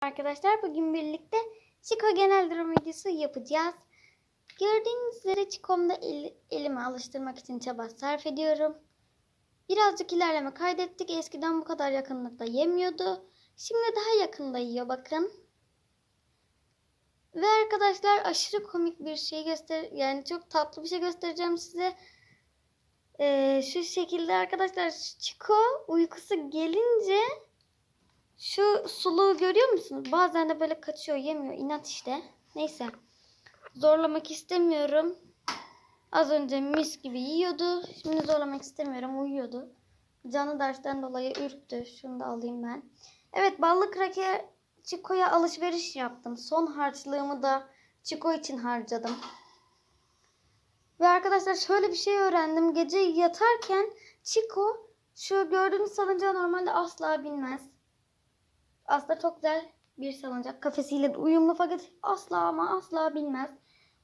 Arkadaşlar bugün birlikte Chico genel durum videosu yapacağız. Gördüğünüz üzere Chico'mda el, elimi alıştırmak için çaba sarf ediyorum. Birazcık ilerleme kaydettik. Eskiden bu kadar yakınlıkta yemiyordu. Şimdi daha yakında yiyor bakın. Ve arkadaşlar aşırı komik bir şey göster yani çok tatlı bir şey göstereceğim size. Ee, şu şekilde arkadaşlar Chico uykusu gelince şu suluğu görüyor musunuz? Bazen de böyle kaçıyor, yemiyor. inat işte. Neyse. Zorlamak istemiyorum. Az önce mis gibi yiyordu. Şimdi zorlamak istemiyorum. Uyuyordu. Canı dersten dolayı ürktü. Şunu da alayım ben. Evet ballı kraker Çiko'ya alışveriş yaptım. Son harçlığımı da Çiko için harcadım. Ve arkadaşlar şöyle bir şey öğrendim. Gece yatarken Çiko şu gördüğünüz salıncağa normalde asla binmez. Aslında çok güzel bir salıncak. Kafesiyle de uyumlu fakat asla ama asla bilmez.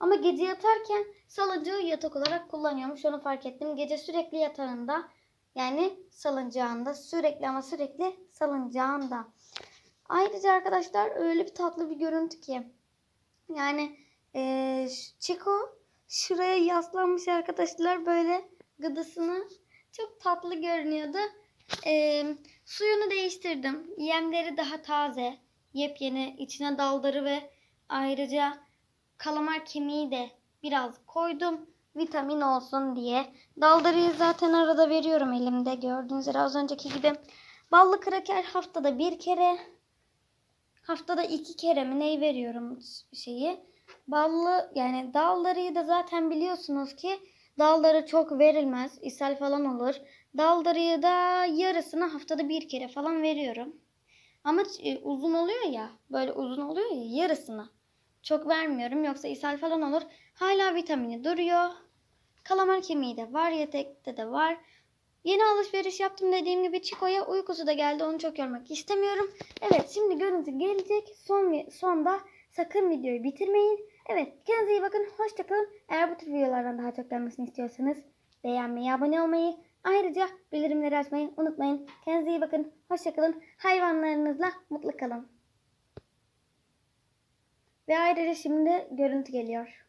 Ama gece yatarken salıncağı yatak olarak kullanıyormuş. Onu fark ettim. Gece sürekli yatağında yani salıncağında sürekli ama sürekli salıncağında. Ayrıca arkadaşlar öyle bir tatlı bir görüntü ki. Yani ee, Chico şuraya yaslanmış arkadaşlar böyle gıdısını çok tatlı görünüyordu. Ee, suyunu değiştirdim. Yemleri daha taze. Yepyeni içine daldarı ve ayrıca kalamar kemiği de biraz koydum. Vitamin olsun diye. Daldarıyı zaten arada veriyorum elimde. Gördüğünüz üzere az önceki gibi. Ballı kraker haftada bir kere. Haftada iki kere mi neyi veriyorum şeyi. Ballı yani daldarıyı da zaten biliyorsunuz ki dalları çok verilmez. ishal falan olur. Daldarıyı da yarısını haftada bir kere falan veriyorum. Ama e, uzun oluyor ya, böyle uzun oluyor ya yarısını. Çok vermiyorum yoksa ishal falan olur. Hala vitamini duruyor. Kalamar kemiği de var, yetekte de var. Yeni alışveriş yaptım dediğim gibi Chico'ya uykusu da geldi. Onu çok yormak istemiyorum. Evet şimdi görüntü gelecek. Son sonda sakın videoyu bitirmeyin. Evet kendinize iyi bakın. Hoşçakalın. Eğer bu tür videolardan daha çok gelmesini istiyorsanız beğenmeyi, abone olmayı, Ayrıca bildirimleri açmayı unutmayın. Kendinize iyi bakın. Hoşçakalın. Hayvanlarınızla mutlu kalın. Ve ayrıca şimdi görüntü geliyor.